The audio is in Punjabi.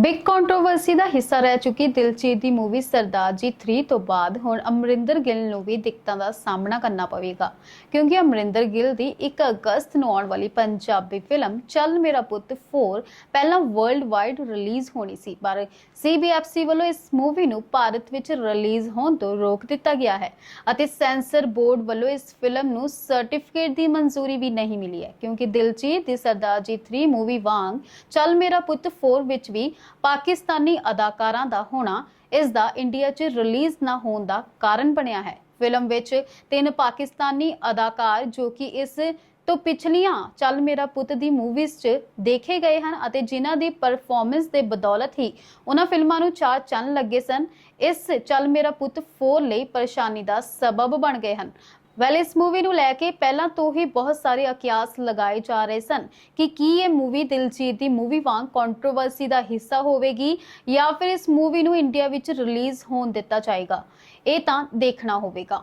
ਬਿਗ ਕੰਟਰੋਵਰਸੀ ਦਾ ਹਿੱਸਾ ਰਹਿ ਚੁੱਕੀ ਦਿਲਜੀਤ ਦੀ ਮੂਵੀ ਸਰਦਾਰ ਜੀ 3 ਤੋਂ ਬਾਅਦ ਹੁਣ ਅਮਰਿੰਦਰ ਗਿੱਲ ਨੂੰ ਵੀ ਦਿੱਕਤਾਂ ਦਾ ਸਾਹਮਣਾ ਕਰਨਾ ਪਵੇਗਾ। ਕਿਉਂਕਿ ਅਮਰਿੰਦਰ ਗਿੱਲ ਦੀ 1 ਅਗਸਤ ਨੂੰ ਆਉਣ ਵਾਲੀ ਪੰਜਾਬੀ ਫਿਲਮ ਚੱਲ ਮੇਰਾ ਪੁੱਤ 4 ਪਹਿਲਾਂ ਵਰਲਡ ਵਾਈਡ ਰਿਲੀਜ਼ ਹੋਣੀ ਸੀ, ਪਰ ਸੀਬੀਐਫਸੀ ਵੱਲੋਂ ਇਸ ਮੂਵੀ ਨੂੰ ਭਾਰਤ ਵਿੱਚ ਰਿਲੀਜ਼ ਹੋਣ ਤੋਂ ਰੋਕ ਦਿੱਤਾ ਗਿਆ ਹੈ ਅਤੇ ਸੈਂਸਰ ਬੋਰਡ ਵੱਲੋਂ ਇਸ ਫਿਲਮ ਨੂੰ ਸਰਟੀਫਿਕੇਟ ਦੀ ਮਨਜ਼ੂਰੀ ਵੀ ਨਹੀਂ ਮਿਲੀ ਹੈ। ਕਿਉਂਕਿ ਦਿਲਜੀਤ ਦੀ ਸਰਦਾਰ ਜੀ 3 ਮੂਵੀ ਵਾਂਗ ਚੱਲ ਮੇਰਾ ਪੁੱਤ 4 ਵਿੱਚ ਵੀ ਪਾਕਿਸਤਾਨੀ ਅਦਾਕਾਰਾਂ ਦਾ ਹੋਣਾ ਇਸ ਦਾ ਇੰਡੀਆ 'ਚ ਰਿਲੀਜ਼ ਨਾ ਹੋਣ ਦਾ ਕਾਰਨ ਬਣਿਆ ਹੈ। ਫਿਲਮ ਵਿੱਚ ਤਿੰਨ ਪਾਕਿਸਤਾਨੀ ਅਦਾਕਾਰ ਜੋ ਕਿ ਇਸ ਤੋਂ ਪਿਛਲੀਆਂ ਚੱਲ ਮੇਰਾ ਪੁੱਤ ਦੀ ਮੂਵੀਜ਼ 'ਚ ਦੇਖੇ ਗਏ ਹਨ ਅਤੇ ਜਿਨ੍ਹਾਂ ਦੀ ਪਰਫਾਰਮੈਂਸ ਦੇ ਬਦੌਲਤ ਹੀ ਉਹਨਾਂ ਫਿਲਮਾਂ ਨੂੰ ਚਾਰ ਚੰਨ ਲੱਗੇ ਸਨ, ਇਸ ਚੱਲ ਮੇਰਾ ਪੁੱਤ 4 ਲਈ ਪਰੇਸ਼ਾਨੀ ਦਾ ਸਬਬ ਬਣ ਗਏ ਹਨ। ਵੈਲ ਇਸ ਮੂਵੀ ਨੂੰ ਲੈ ਕੇ ਪਹਿਲਾਂ ਤੋਂ ਹੀ ਬਹੁਤ ਸਾਰੇ ਅਕਿਆਸ ਲਗਾਏ ਜਾ ਰਹੇ ਸਨ ਕਿ ਕੀ ਇਹ ਮੂਵੀ ਦਿਲਜੀਤ ਦੀ ਮੂਵੀ ਵਾਂਗ ਕੰਟਰੋਵਰਸੀ ਦਾ ਹਿੱਸਾ ਹੋਵੇਗੀ ਜਾਂ ਫਿਰ ਇਸ ਮੂਵੀ ਨੂੰ ਇੰਡੀਆ ਵਿੱਚ ਰਿਲੀਜ਼ ਹੋਣ ਦਿੱਤਾ ਜਾਏਗਾ। ਇਹ ਤਾਂ ਦੇਖਣਾ ਹੋਵੇਗਾ।